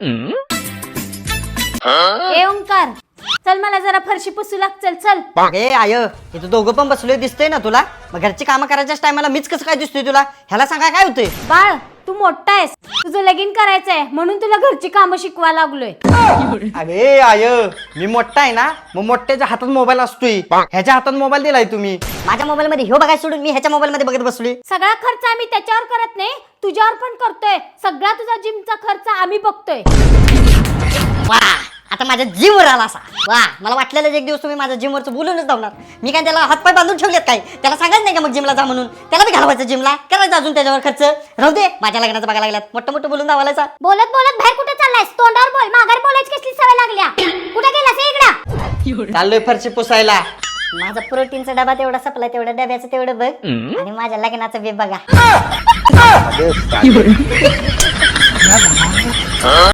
ए ओंकार. चल मला जरा फरशी पुसू लाग चल. चल ए आय इथं दोघं पण बसलोय दिसतंय ना तुला? मग घरची कामं करायच्याच टायमाला मीच कसं काय दिसतोय तुला? ह्याला सांगा काय होतंय? बाळ तू मोठा आहेस. तुझं लगीन करायचंय म्हणून तुला घरची कामं शिकवा लागलोय. अरे आय मी मोठा आहे ना? मग मोठ्याच्या हातात मोबाईल असतोय. ह्याच्या हातात मोबाईल दिलाय तुम्ही. माझ्या मोबाईल मध्ये ह्यो बघायला सोडून मी ह्याच्या मोबाईल मध्ये बघत बसलोय. सगळा खर्च आम्ही त्याच्यावर करत नाही तुझ्यावर पण करतोय. सगळा तुझा जिमचा खर्च आम्ही बघतोय. वा आता माझ्या जिमवर आला असा. वा मला वाटलेलं एक दिवस तुम्ही माझ्या जिमवरचं बोलूनच धावणार मी काय त्याला हातपाय बांधून ठेवलेत काय? त्याला सांगायचं नाही का मग जिमला जा म्हणून? त्याला बी घालवायचं जिमला? करायचं अजून त्याच्यावर खर्च? राहू दे माझ्या लग्नाचं बघायला लागल्यात. मोठं मोठं बोलून धावायचा बोलत बोलत बाहेर कुठे चाललायस? तोंडावर बोल. माघार बोलायची कसली सवय लागल्या? कुठे गेलास इकडं? चाललोय फरशी पुसायला. माझा प्रोटीनचा डबा तेवढा संपला तेवढ्या डब्याचं तेवढं बघ. आणि माझ्या लग्नाचं बी बघा.